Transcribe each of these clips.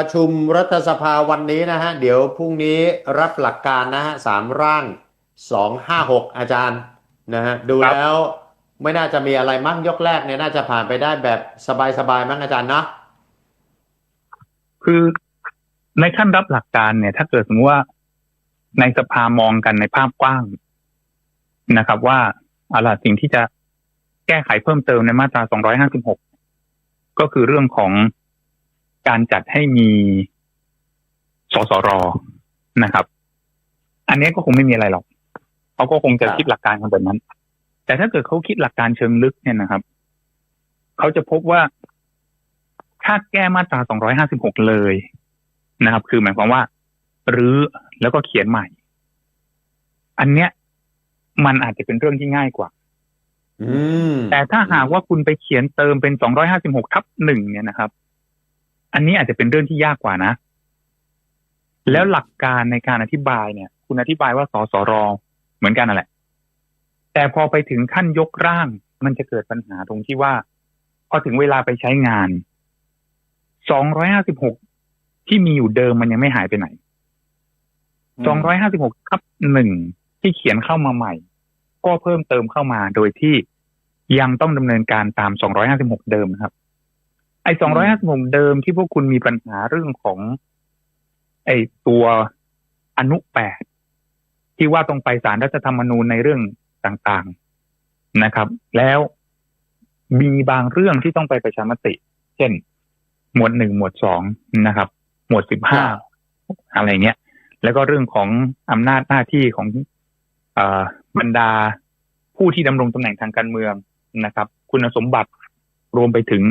ประชุมรัฐสภาวันนี้นะฮะ เดี๋ยวพรุ่งนี้รับหลักการนะฮะสามร่างสองห้าหกอาจารย์นะฮะดูแล้วไม่น่าจะมีอะไรมั้งยกแรกเนี่ยน่าจะผ่านไปได้แบบสบายๆมั้งอาจารย์เนาะคือในขั้นรับหลักการเนี่ย ถ้าเกิดสมมติว่าในสภามองกันในภาพกว้างนะครับ ว่าอะไรสิ่งที่จะแก้ไขเพิ่มเติมในมาตรา 256 ก็คือเรื่องของ การจัดให้มีสสรนะครับ อันนี้ก็คงไม่มีอะไรหรอกเขาก็คงจะคิดหลักการกันแบบนั้น แต่ถ้าเกิดเขาคิดหลักการเชิงลึกเนี่ยนะครับเขาจะพบว่าถ้าแก้มาตรา 256 เลยนะครับ คือหมายความว่ารื้อแล้วก็เขียนใหม่ อันเนี้ย มันอาจจะเป็นเรื่องที่ง่ายกว่าอืมแต่ถ้าหากว่าคุณไปเขียนเติมเป็น 256 ทับหนึ่งเนี่ยนะครับ อันนี้อาจจะเป็นเรื่องที่ยากกว่านะ แล้วหลักการในการอธิบายเนี่ย คุณอธิบายว่าสสรเหมือนกันนั่นแหละ แต่พอไปถึงขั้นยกร่าง มันจะเกิดปัญหาตรงที่ว่า พอถึงเวลาไปใช้งาน256ที่มีอยู่เดิมมันยังไม่หายไปไหน256ทับหนึ่งที่เขียนเข้ามาใหม่ ก็เพิ่มเติมเข้ามาโดยที่ยังต้องดำเนินการตาม256เดิมนะครับ ไอ้256เดิมที่พวกคุณมีปัญหาเรื่องของ ไอ้ตัวอนุ8ที่ว่าต้องไปศาลรัฐธรรมนูญในเรื่องต่างๆนะครับ แล้วมีบางเรื่องที่ต้องไปประชามติ เช่น หมวดหนึ่งหมวดสองนะครับ หมวดสิบห้าอะไรเงี้ย แล้วก็เรื่องของอำนาจหน้าที่ของเออบรรดาผู้ที่ดำรงตำแหน่งทางการเมืองนะครับ คุณสมบัติรวมไปถึง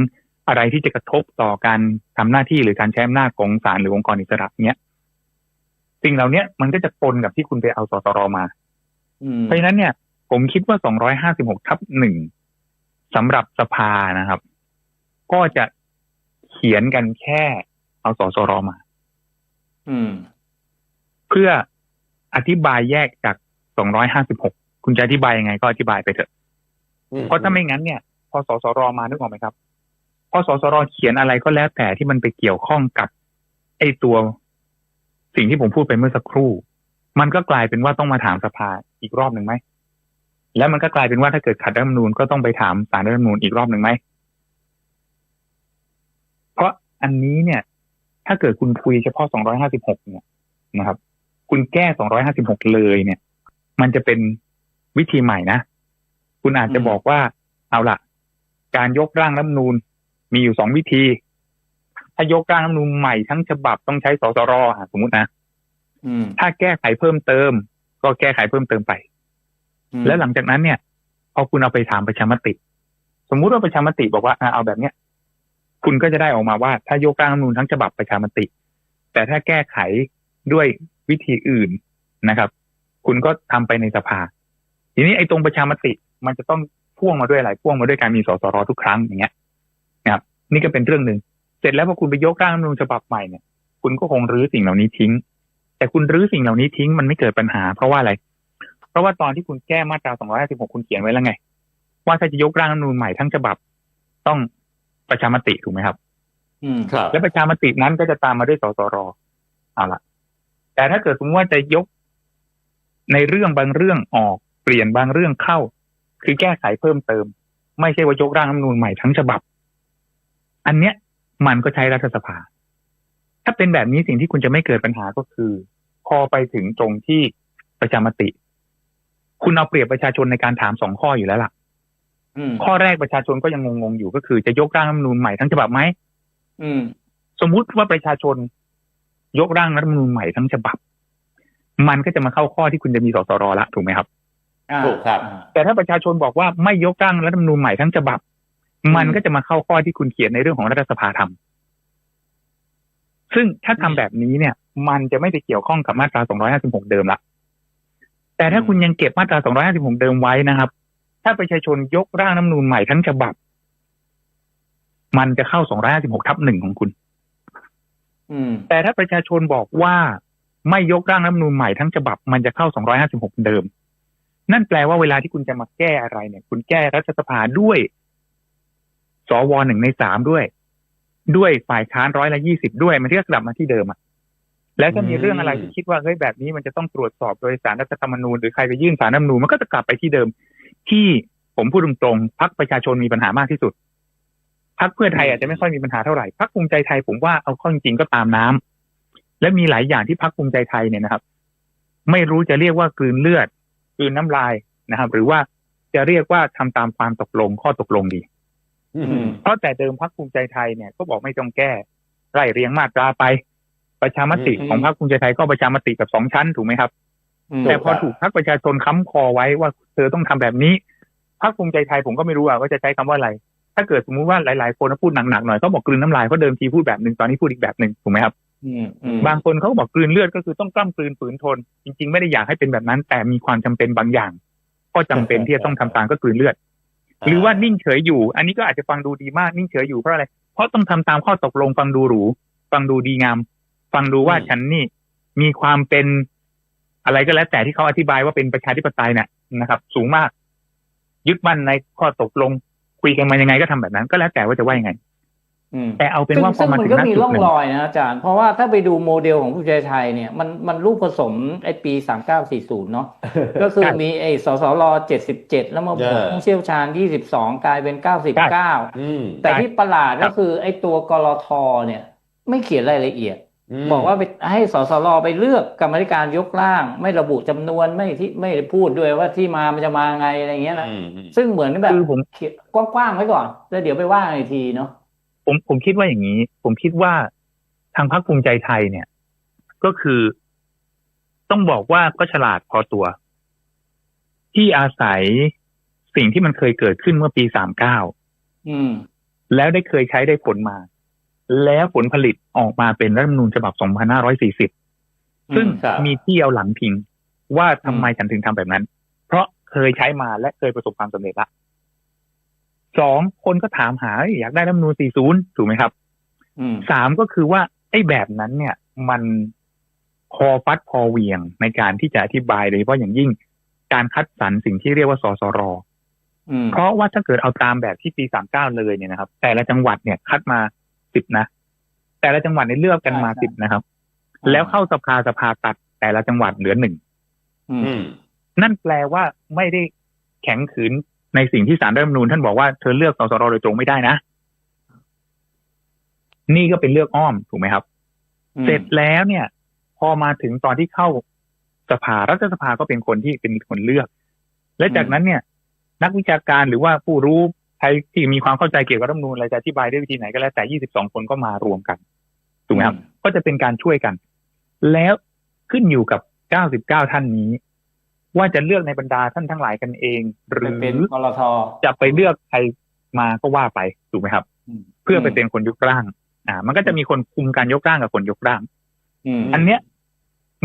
อะไรที่จะกระทบต่อการทำหน้าที่หรือการใช้อำนาจของศาลหรือองค์กรอิสระเนี้ยสิ่งเหล่านี้มันก็จะปนกับที่คุณไปเอาสสรมาอืมเพราะฉะนั้นเนี่ย ผมคิดว่า256ทับหนึ่งสำหรับสภานะครับ ก็จะเขียนกันแค่เอาสสรมาอืมเพื่ออธิบายแยกจาก256คุณจะอธิบายยังไงก็อธิบายไปเถอะ เพราะถ้าไม่งั้นเนี่ย พอสสรมานึกออกไหมครับ พอสสรเขียนอะไรก็แล้วแต่ที่มันไปเกี่ยวข้องกับ ไอ้ตัวสิ่งที่ผมพูดไปเมื่อสักครู่ มันก็กลายเป็นว่าต้องมาถามสภาอีกรอบหนึ่งไหมแล้วมันก็กลายเป็นว่าถ้าเกิดขัดรัฐธรรมนูญก็ต้องไปถามศาลรัฐธรรมนูญอีกรอบหนึ่งไหมเพราะอันนี้เนี่ย ถ้าเกิดคุณคุยเฉพาะ 256 เนี่ยนะครับ คุณแก้ 256 เลยเนี่ย มันจะเป็นวิธีใหม่นะ คุณอาจจะอืมบอกว่า เอาล่ะการยกร่างรัฐธรรมนูญ มีอยู่สองวิธี ถ้ายกร่างรัฐธรรมนูญใหม่ทั้งฉบับต้องใช้สสรอะสมมตินะอืมถ้าแก้ไขเพิ่มเติม ก็แก้ไขเพิ่มเติมไปอืมแล้วหลังจากนั้นเนี่ยพอคุณเอาไปถามประชามติ สมมุติว่าประชามติบอกว่าอะเอาแบบเนี้ย คุณก็จะได้ออกมาว่า ถ้ายกร่างรัฐธรรมนูญทั้งฉบับประชามติ แต่ถ้าแก้ไขด้วยวิธีอื่นนะครับ คุณก็ทำไปในสภา ทีนี้ไอ้ตรงประชามติมันจะต้องพ่วงมาด้วยอะไรพ่วงมาด้วยการมีสสรทุกครั้งอย่างเงี้ย นะครับนี่ก็เป็นเรื่องหนึ่งเสร็จแล้วพอคุณไปยกร่างรัฐธรรมนูญฉบับใหม่เนี่ย คุณก็คงรื้อสิ่งเหล่านี้ทิ้ง แต่คุณรื้อสิ่งเหล่านี้ทิ้งมันไม่เกิดปัญหา เพราะว่าอะไร เพราะว่าตอนที่คุณแก้มาตรา 256 คุณเขียนไว้แล้วไง ว่าถ้าจะยกร่างรัฐธรรมนูญใหม่ทั้งฉบับ ต้องประชามติถูกไหมครับ อืมครับ และประชามตินั้นก็จะตามมาด้วยสสรเอาละแต่ถ้าเกิดสมมติว่าจะยกในเรื่องบางเรื่องออกเปลี่ยนบางเรื่องเข้า คือแก้ไขเพิ่มเติม ไม่ใช่ว่ายกร่างรัฐธรรมนูญใหม่ทั้งฉบับ อันเนี้ยมันก็ใช้รัฐสภา ถ้าเป็นแบบนี้สิ่งที่คุณจะไม่เกิดปัญหาก็คือ พอไปถึงตรงที่ประชามติ คุณเอาเปรียบประชาชนในการถามสองข้ออยู่แล้วล่ะอืมข้อแรกประชาชนก็ยังงงๆอยู่ก็คือจะยกร่างรัฐธรรมนูญใหม่ทั้งฉบับไหมอืมสมมุติว่าประชาชน ยกร่างรัฐธรรมนูญใหม่ทั้งฉบับ มันก็จะมาเข้าข้อที่คุณจะมีสสรละถูกไหมครับอ่าถูกครับอ่าแต่ถ้าประชาชนบอกว่าไม่ยกร่างรัฐธรรมนูญใหม่ทั้งฉบับอื มมันก็จะมาเข้าข้อที่คุณเขียนในเรื่องของรัฐสภาทำซึ่งถ้าทำแบบนี้เนี่ย มันจะไม่ไปเกี่ยวข้องกับมาตรา 256 เดิมละแต่ถ้าคุณยังเก็บมาตรา 256 เดิมไว้นะครับ ถ้าประชาชนยกร่างรัฐธรรมนูญใหม่ทั้งฉบับ มันจะเข้า 256 ทับหนึ่งของคุณอืมแต่ถ้าประชาชนบอกว่าไม่ยกร่างรัฐธรรมนูญใหม่ทั้งฉบับ มันจะเข้า 256 เดิม นั่นแปลว่าเวลาที่คุณจะมาแก้อะไรเนี่ย คุณแก้รัฐสภาด้วย สวหนึ่งในสามด้วย ด้วยฝ่ายค้านร้อยละยี่สิบด้วย มันก็กลับมาที่เดิมอะแล้วถ้ามีเรื่องอะไรที่คิดว่าเฮ้ยแบบนี้มันจะต้องตรวจสอบโดยสารรัฐธรรมนูญหรือใครไปยื่นสารรัฐธรรมนูญมันก็จะกลับไปที่เดิม ที่ผมพูดตรงๆพรรคประชาชนมีปัญหามากที่สุดพรรคเพื่อไทยอาจจะไม่ค่อยมีปัญหาเท่าไหร่พรรคภูมิใจไทยผมว่าเอาเข้อจริงๆก็ตามน้ำและมีหลายอย่างที่พรรคภูมิใจไทยเนี่ยนะครับ ไม่รู้จะเรียกว่ากลืนเลือดกลืนน้ำลายนะครับ หรือว่าจะเรียกว่าทำตามความตกลงข้อตกลงดีอืม เพราะแต่เดิมพรรคภูมิใจไทยเนี่ยก็บอกไม่ต้องแก้ไล่เรียงมาตราไป ประชามติอืมของพรรคภูมิใจไทยก็ประชามติกับสองชั้นถูกไหมครับอืมแต่พอถูกพรรคประชาชนค้ำคอไว้ว่าเธอต้องทำแบบนี้พรรคภูมิใจไทยผมก็ไม่รู้อะว่าจะใช้คำว่าอะไร ถ้าเกิดสมมุติว่าหลาย ๆ คนพูดหนัก ๆ หน่อยเขาบอกกลืนน้ำลายเพราะเดิมทีพูดแบบหนึ่งตอนนี้พูดอีกแบบหนึ่งถูกไหมครับอืมอืมบางคนเขาก็บอกกลืนเลือดก็คือต้องกล้ำกลืนฝืนทน จริง ๆ ไม่ได้อยากให้เป็นแบบนั้น แต่มีความจำเป็นบางอย่าง ก็จำเป็นที่จะต้องทำตามก็กลืนเลือด หรือว่านิ่งเฉยอยู่ อันนี้ก็อาจจะฟังดูดีมากนิ่งเฉยอยู่เพราะอะไร เพราะต้องทำตามข้อตกลงฟังดูหรู ฟังดูดีงาม ฟังดูว่าอืมฉันนี่มีความเป็นอะไรก็แล้วแต่ที่เขาอธิบายว่าเป็นประชาธิปไตยเนี่ยนะครับ สูงมาก ยึดมั่นในข้อตกลง คุยกันมายังไงก็ทำแบบนั้น ก็แล้วแต่ว่าจะว่ายังไงอืม แต่เอาเป็นซึ่งว่าพอซึ่งมามันถึงก็ณมีจุดร่องหนึ่งรอยนะอาจารย์ เพราะว่าถ้าไปดูโมเดลของผู้ใจไทยเนี่ยมันมันรูปผสมไอ้ปีสามเก้าสี่ศูนย์เนาะก็คือใช่มีไอ้สสรเจ็ดสิบเจ็ดแล้วมาบวกเออผู้เชี่ยวชาญยี่สิบสองกลายเป็นเก้าสิบเก้าอืมแต่ที่ประหลาดครัก็บคือไอ้ตัวกรทเนี่ย ไม่เขียนรายละเอียดมบอกว่าไปให้สสรไปเลือกกรรมาธิการยกร่าง ไม่ระบุจำนวนไม่ที่ไม่พูดด้วยว่าที่มามันจะมาไงอะไรเงี้ยนะอืมอืมซึ่งเหมือนแบบคือผมเขียนกว้างๆไว้ก่อนแล้วเดี๋ยวไปว่ากันอีกทีเนาะ ผมผมคิดว่าอย่างนี้ ผมคิดว่าทางพรรคภูมิใจไทยเนี่ย ก็คือต้องบอกว่าก็ฉลาดพอตัว ที่อาศัยสิ่งที่มันเคยเกิดขึ้นเมื่อปีสามเก้าอืมแล้วได้เคยใช้ได้ผลมา แล้วผลผลิตออกมาเป็นรัฐธรรมนูญฉบับ2540ซึ่งครับมีที่เอาหลังพิงว่าทำไมฉันถึงทำแบบนั้น เพราะเคยใช้มาและเคยประสบความสำเร็จละ สองคนก็ถามหาอยากได้รัฐธรรมนูญ40 ถูกไหมครับอืมสามก็คือว่าไอ้แบบนั้นเนี่ย มันพอฟัดพอเหวียงในการที่จะอธิบายโดยเฉพาะอย่างยิ่งการคัดสรรสิ่งที่เรียกว่าสสรอืมเพราะว่าถ้าเกิดเอาตามแบบที่ปีสามเก้าเลยเนี่ยนะครับ แต่ละจังหวัดเนี่ยคัดมาสิบนะ แต่ละจังหวัดเนี่ยเลือกกันมาสิบนะครับ แล้วเข้าสภาสภาตัดแต่ละจังหวัดเหลือหนึ่งอืมอืมนั่นแปลว่าไม่ได้แข็งขืน ในสิ่งที่สารรัฐธรรมนูญท่านบอกว่าเธอเลือกสสรโดยตรงไม่ได้นะ นี่ก็เป็นเลือกอ้อมถูกไหมครับ เสร็จแล้วเนี่ย พอมาถึงตอนที่เข้าสภารัฐสภาก็เป็นคนที่เป็นคนเลือก และจากนั้นเนี่ย นักวิชาการหรือว่าผู้รู้ใครที่มีความเข้าใจเกี่ยวกับรัฐธรรมนูญอะไรจะอธิบายด้วยวิธีไหนก็แล้วแต่ 22 คนก็มารวมกันถูกไหมครับ ก็จะเป็นการช่วยกัน แล้วขึ้นอยู่กับ 99 ท่านนี้ ว่าจะเลือกในบรรดาท่านทั้งหลายกันเอง หรืไปอเป็นกรทจะไปเลือกใครมาก็ว่าไปถูกไหมครับ เพื่อไปเป็นคนยกร่าง อ่า มันก็จะมีคนคุมการยกร่างกับคนยกร่างอืมอันเนี้ย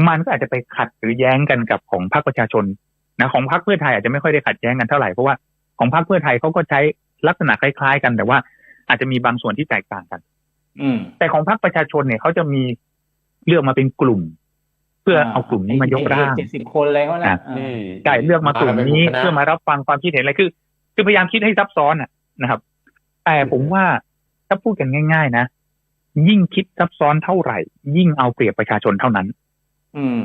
มันก็อาจจะไปขัดหรือแย้งกันกับของพรรคประชาชนนะของพรรคเพื่อไทยอาจจะไม่ค่อยได้ขัดแย้งกันเท่าไหร่เพราะว่าของพรรคเพื่อไทยเขาก็ใช้ลักษณะคล้ายๆ กัน แต่ว่าอาจจะมีบางส่วนที่แตกต่างกัน อืมแต่ของพรรคประชาชนเนี่ยเขาจะมีเลือกมาเป็นกลุ่มเพื่อเอากลุ่มนี้มายกร่างเจ็ดสิบคนอะไรก็แล้วอะอืมใช่เลือกมากลุ่มนี้าป็คณะเพื่อมารับฟังความคิดเห็นอะไรคือ คือพยายามคิดให้ซับซ้อนอะนะครับ แต่ผมว่าถ้าพูดกันง่าย ๆ นะยิ่งคิดซับซ้อนเท่าไหร่ ยิ่งเอาเปรียบประชาชนเท่านั้น อืม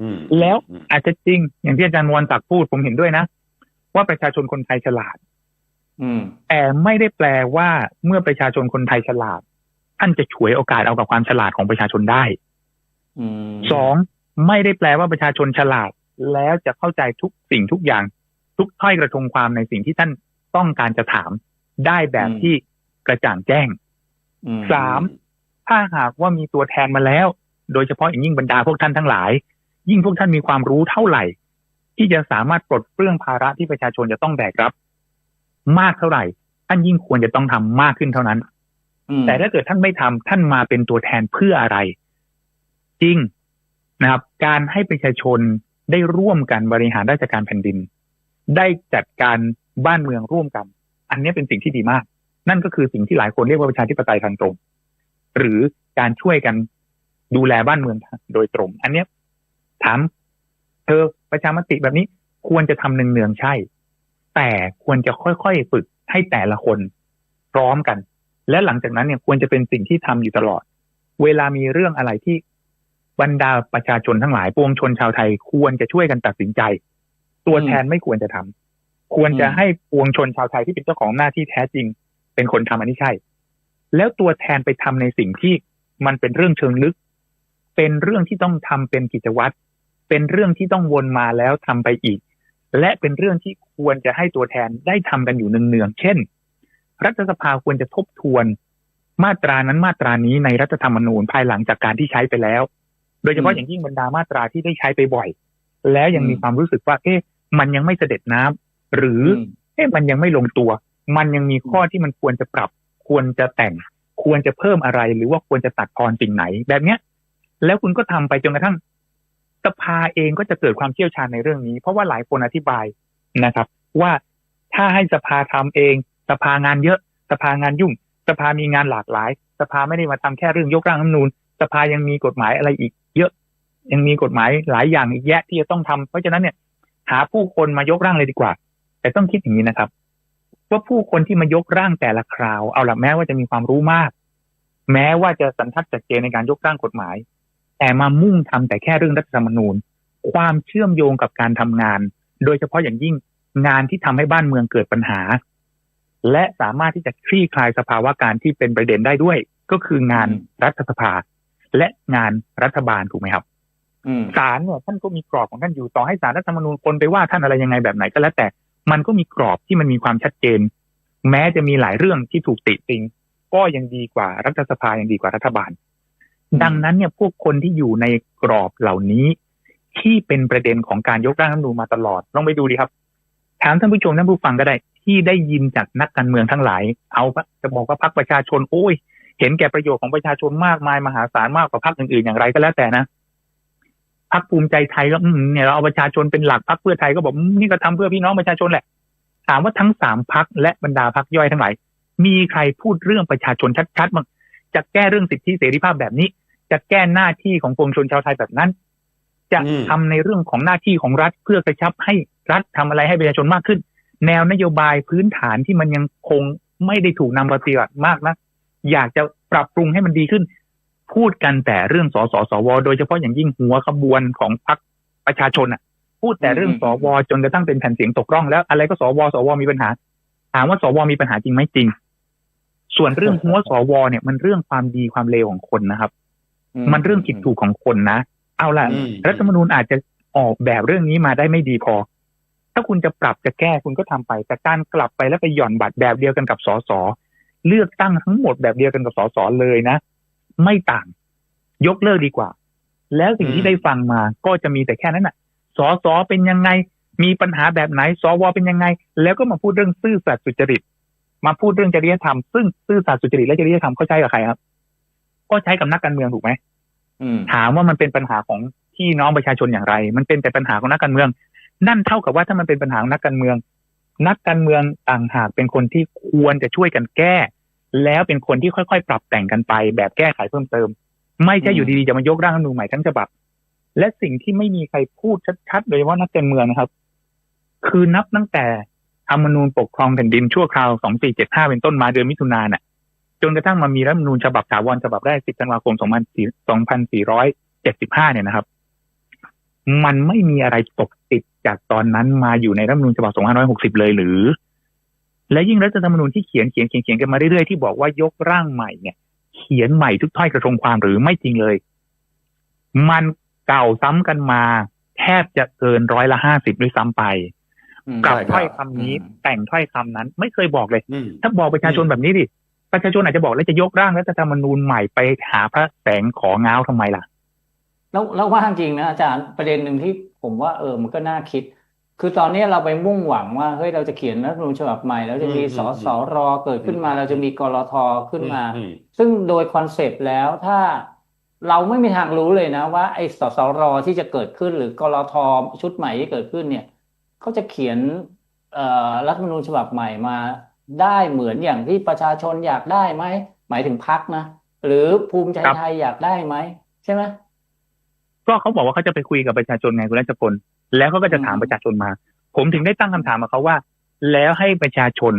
อืมแล้วอืมอาจจะจริง อย่างที่อาจารย์มวลศักดิ์พูดผมเห็นด้วยนะ ว่าประชาชนคนไทยฉลาด อืมแต่ไม่ได้แปลว่าเมื่อประชาชนคนไทยฉลาด ท่านจะฉวยโอกาสเอากับความฉลาดของประชาชนได้อืม สองไม่ได้แปลว่าประชาชนฉลาด แล้วจะเข้าใจทุกสิ่งทุกอย่าง ทุกถ้อยกระทงความในสิ่งที่ท่านต้องการจะถามได้แบบที่กระจ่างแจ้งอืมสามถ้าหากว่ามีตัวแทนมาแล้ว โดยเฉพาะอย่างยิ่งบรรดาพวกท่านทั้งหลาย ยิ่งพวกท่านมีความรู้เท่าไหร่ ที่จะสามารถปลดเปลื้องภาระที่ประชาชนจะต้องแบกรับ มากเท่าไหร่ ท่านยิ่งควรจะต้องทำมากขึ้นเท่านั้นอืมแต่ถ้าเกิดท่านไม่ทำท่านมาเป็นตัวแทนเพื่ออะไรจ ริงนะครับ การให้ประชาชนได้ร่วมกันบริหารราชการแผ่นดิน ได้จัดการบ้านเมืองร่วมกัน อันนี้เป็นสิ่งที่ดีมาก นั่นก็คือสิ่งที่หลายคนเรียกว่าประชาธิปไตยทางตรง หรือการช่วยกันดูแลบ้านเมืองโดยตรง อันเนี้ยถามเธอประชามติแบบนี้ควรจะทำเนืองๆใช่ แต่ควรจะค่อยๆฝึกให้แต่ละคนพร้อมกัน และหลังจากนั้นเนี่ยควรจะเป็นสิ่งที่ทำอยู่ตลอด เวลามีเรื่องอะไรที่ บรรดาประชาชนทั้งหลายปวงชนชาวไทยควรจะช่วยกันตัดสินใจ ตัวแทนไม่ควรจะทำควรจะให้ปวงชนชาวไทยที่เป็นเจ้าของหน้าที่แท้จริง เป็นคนทำอันนี้ใช่ แล้วตัวแทนไปทำในสิ่งที่มันเป็นเรื่องเชิงลึก เป็นเรื่องที่ต้องทำเป็นกิจวัตรเป็นเรื่องที่ต้องวนมาแล้วทำไปอีก และเป็นเรื่องที่ควรจะให้ตัวแทนได้ทำกันอยู่เนืองๆเช่น รัฐสภาควรจะทบทวน มาตรานั้นมาตรานี้ในรัฐธรรมนูญภายหลังจากการที่ใช้ไปแล้ว โดยเฉพาะอืมอย่างยิ่งบรรดามาตราที่ได้ใช้ไปบ่อย แล้วยังอืมมีความรู้สึกว่าเอ๊ะมันยังไม่เสด็จน้ำหรืออมเอ๊ะมันยังไม่ลงตัว มันยังมีข้อที่มันควรจะปรับ ควรจะแต่ง ควรจะเพิ่มอะไร หรือว่าควรจะตัดทอนสิ่งไหน แบบเนี้ย แล้วคุณก็ทำไปจนกระทั่งสภาเองก็จะเกิดความเชี่ยวชาญในเรื่องนี้ เพราะว่าหลายคนอธิบายนะครับ ว่าถ้าให้สภาทำเอง สภางานเยอะ สภางานยุ่ง สภามีงานหลากหลาย สภาไม่ได้มาทำแค่เรื่องยกร่างรัฐธรรมนูญสภายังมีกฎหมายอะไรอีกเยังมีกฎหมายหลายอย่างอีกแยะที่จะต้องทำเพราะฉะนั้นเนี่ย หาผู้คนมายกร่างเลยดีกว่า แต่ต้องคิดอย่างนี้นะครับ ว่าผู้คนที่มายกร่างแต่ละคราว เอาละแม้ว่าจะมีความรู้มาก แม้ว่าจะสันทัดจัดเจนในการยกร่างกฎหมาย แต่มามุ่งทำแต่แค่เรื่องรัฐธรรมนูญ ความเชื่อมโยงกับการทำงาน โดยเฉพาะอย่างยิ่งงานที่ทำให้บ้านเมืองเกิดปัญหา และสามารถที่จะคลี่คลายสภาวะการที่เป็นประเด็นได้ด้วย ก็คืองานรัฐสภา และงานรัฐบาลถูกไหมครับ ศาลเนี่ยท่านก็มีกรอบของท่านอยู่ต่อให้ศาลรัฐธรรมนูญคนไปว่าท่านอะไรยังไงแบบไหนก็แล้ว แต่มันก็มีกรอบที่มันมีความชัดเจน แม้จะมีหลายเรื่องที่ถูกติติง ก็ยังดีกว่ารัฐสภายังดีกว่ารัฐบาลอืมดังนั้นเนี่ยพวกคนที่อยู่ในกรอบเหล่านี้ ที่เป็นประเด็นของการยกร่างรัฐธรรมนูญมาตลอดลองไปดูดีครับถามท่านผู้ชมท่านผู้ฟังก็ได้ ที่ได้ยินจากนักการเมืองทั้งหลาย เอาปะจะบอกว่าพรรคประชาชนโอ้ย เห็นแก่ประโยชน์ของประชาชนมากมายมหาศาลมากกว่าพรรคอื่นๆอย่างไรก็แล้วแต่นะ พรรคภูมิใจไทยก็เนี่ยเราเอาประชาชนเป็นหลักพรรคเพื่อไทยก็บอกนี่ก็ทำเพื่อพี่น้องประชาชนแหละ ถามว่าทั้งสามพรรคและบรรดาพรรคย่อยทั้งหลายมีใครพูดเรื่องประชาชนชัดๆบ้างจะแก้เรื่องสิทธิเสรีภาพแบบนี้ จะแก้หน้าที่ของปวงชนชาวไทยแบบนั้น จะอืมทำในเรื่องของหน้าที่ของรัฐเพื่อกระชับให้รัฐทำอะไรให้ประชาชนมากขึ้น แนวนโยบายพื้นฐานที่มันยังคงไม่ได้ถูกนำปฏิบัติมากนะอยากจะปรับปรุงให้มันดีขึ้น พูดกันแต่เรื่องสสสว โดยเฉพาะอย่างยิ่งหัวขบวนของพรรคประชาชนอะ พูดแต่เรื่องสวจนกระทั่งเป็นแผ่นเสียงตกร่องแล้วอะไรก็สวสวมีปัญหา ถามว่าสวมีปัญหาจริงไหมจริง ส่วนเรื่องหัวสวเนี่ยมันเรื่องความดีความเลวของคนนะครับ มันเรื่องผิดถูกของคนนะเอาล่ะอืมรัฐธรรมนูญอาจจะออกแบบเรื่องนี้มาได้ไม่ดีพอ ถ้าคุณจะปรับจะแก้คุณก็ทำไป แต่การกลับไปแล้วไปหย่อนบัตรแบบเดียวกันกับสสเลือกตั้งทั้งหมดแบบเดียวกันกับสสเลยนะ ไม่ต่าง ยกเลิกดีกว่า แล้วสิ่งอืที่มได้ฟังมาก็จะมีแต่แค่นั้นน่ะสสเป็นยังไง มีปัญหาแบบไหนสวเป็นยังไง แล้วก็มาพูดเรื่องซื่อสัตย์สุจริต มาพูดเรื่องจริยธรรม ซึ่งซื่อสัตย์สุจริตและจริยธรรมเขาใช้กับใครครับ ก็ใช้กับนักการเมืองถูกไหมอืมถามว่ามันเป็นปัญหาของพี่น้องประชาชนอย่างไร มันเป็นแต่ปัญหาของนักการเมือง นั่นเท่ากับว่าถ้ามันเป็นปัญหาของนักการเมือง นักการเมืองต่างหากเป็นคนที่ควรจะช่วยกันแก้ แล้วเป็นคนที่ค่อยๆ ปรับแต่งกันไป แบบแก้ไขเพิ่มเติม ไม่ใช่อยู่ดีๆ จะมายกร่างรัฐธรรมนูญใหม่ทั้งฉบับ และสิ่งที่ไม่มีใครพูดชัดๆโดยเฉพาะนักการเมืองนะครับ คือนับตั้งแต่ธรรมนูญปกครองแผ่นดินชั่วคราว 2475 เป็นต้นมาเดือนมิถุนายนน่ะ จนกระทั่งมามีรัฐธรรมนูญฉบับถาวรฉบับแรก 10 ธันวาคม 2475 เนี่ยนะครับ มันไม่มีอะไรตกติดจากตอนนั้นมาอยู่ในรัฐธรรมนูญฉบับ 2560 เลยหรือ และยิ่งรัฐธรรมนูญที่เขียนเขียนเขียนเขียนกันมาเรื่อยๆที่บอกว่ายกร่างใหม่เนี่ย เขียนใหม่ทุกถ้อยกระทงความหรือไม่จริงเลย มันเก่าซ้ำกันมา แทบจะเกินร้อยละห้าสิบด้วยซ้ำไปอืมกับใช่ครับถ้อยคำนี้อืมแต่งถ้อยคำนั้น ไม่เคยบอกเลยอืมถ้าบอกประชาชนแบบนี้ดิประชาชนอาจจะบอกแล้วจะยกร่างรัฐธรรมนูญใหม่ไปหาพระแสงของ้าวทำไมล่ะแล้วแล้วว่าจริงนะอาจารย์ประเด็นหนึ่งที่ผมว่าเออมันก็น่าคิด คือตอนนี้เราไปมุ่งหวังว่าเฮ้ยเราจะเขียนรัฐธรรมนูญฉบับใหม่แล้วจะมีอืมสสรเกิดขึ้นมา เราจะมีกรทขึ้นมาอืม ซึ่งโดยคอนเซปต์แล้วถ้าเราไม่มีทางรู้เลยนะว่าไอ้สสรที่จะเกิดขึ้นหรือกรทชุดใหม่ที่เกิดขึ้นเนี่ยเขาจะเขียนเอ่อรัฐธรรมนูญฉบับใหม่มา ได้เหมือนอย่างที่ประชาชนอยากได้ไหมหมายถึงพรรคนะหรือภูมิใจครับ ไทยอยากได้ไหมใช่ไหม ก็เขาบอกว่าเขาจะไปคุยกับประชาชนไงคุณรัชพล แล้วเขาก็จะถามอืมประชาชนมา ผมถึงได้ตั้งคำถามกับเขาว่า แล้วให้ประชาชน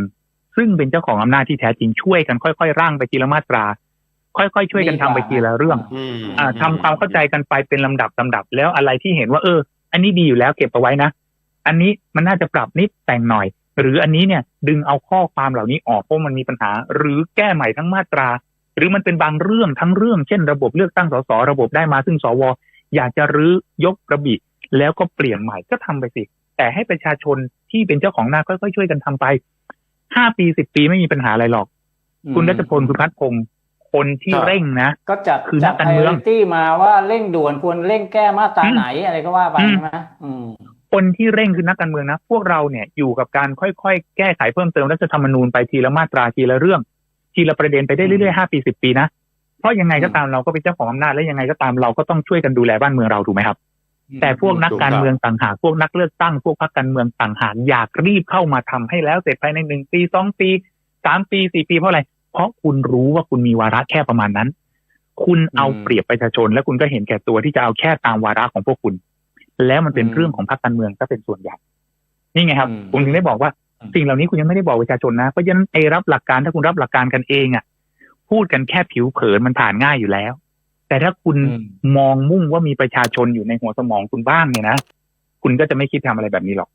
ซึ่งเป็นเจ้าของอำนาจที่แท้จริงช่วยกันค่อยๆร่างไปทีละมาตรา ค่อยๆช่วยกันทำไปทีละเรื่องอืมอ่าทำความเข้าใจกันไปเป็นลำดับลำดับ แล้วอะไรที่เห็นว่า เออ อันนี้ดีอยู่แล้วเก็บเอาไว้นะอันนี้มันน่าจะปรับนิดแต่งหน่อย หรืออันนี้เนี่ย ดึงเอาข้อความเหล่านี้ออกเพราะมันมีปัญหา หรือแก้ใหม่ทั้งมาตรา หรือมันเป็นบางเรื่องทั้งเรื่อง เช่น ระบบเลือกตั้งสสระบบได้มาซึ่งสวอยากจะรื้อยกระบิ แล้วก็เปลี่ยนใหม่ก็ทำไปสิ แต่ให้ประชาชนที่เป็นเจ้าของหน้าค่อยๆช่วยกันทำไปห้าปีสิบปีไม่มีปัญหาอะไรหรอก คุณรัชพลคุณพัฒพงศ์คนที่ครับเร่งนะ ก็จัดคือจันัดกการเมือง priority มาว่าเร่งด่วนควรเร่งแก้มาตราอืมไหนอะไรก็ว่าไปอืมใช่ไหมอืมคนที่เร่งคือนักการเมืองนะ พวกเราเนี่ยอยู่กับการค่อยๆ แก้ไขเพิ่มเติมรัฐธรรมนูญไปทีละมาตราทีละเรื่อง ทีละประเด็นไปได้เรื่อยๆห้าปีสิบปีนะ เพราะยังไงก็ตามเราก็เป็นเจ้าของอำนาจและยังไงก็ตามเราก็ต้องช่วยกันดูแลบ้านเมืองเราถูกไหมครับ แต่พวกนักการเมืองต่างหากพวกนักเลือกตั้ง พวกพรรคการเมืองต่างหากอยากรีบเข้ามาทำให้แล้วเสร็จภายในหนึ่งปีสองปีสามปีสี่ปีเพราะอะไร เพราะคุณรู้ว่าคุณมีวาระแค่ประมาณนั้น คุณเอาอืมเปรียบประชาชน และคุณก็เห็นแก่ตัวที่จะเอาแค่ตามวาระของพวกคุณ แล้วมันเป็นอืมเรื่องของพรรคการเมืองก็เป็นส่วนใหญ่นี่ไงครับอืมผมถึงได้บอกว่าอืมสิ่งเหล่านี้คุณยังไม่ได้บอกประชาชนนะเพราะฉะนั้นไอ้รับหลักการถ้าคุณรับหลักการกันเองอะ พูดกันแค่ผิวเผินมันผ่านง่ายอยู่แล้ว แต่ถ้าคุณอืมมองมุ่งว่ามีประชาชนอยู่ในหัวสมองคุณบ้างเนี่ยนะคุณก็จะไม่คิดทำอะไรแบบนี้หรอก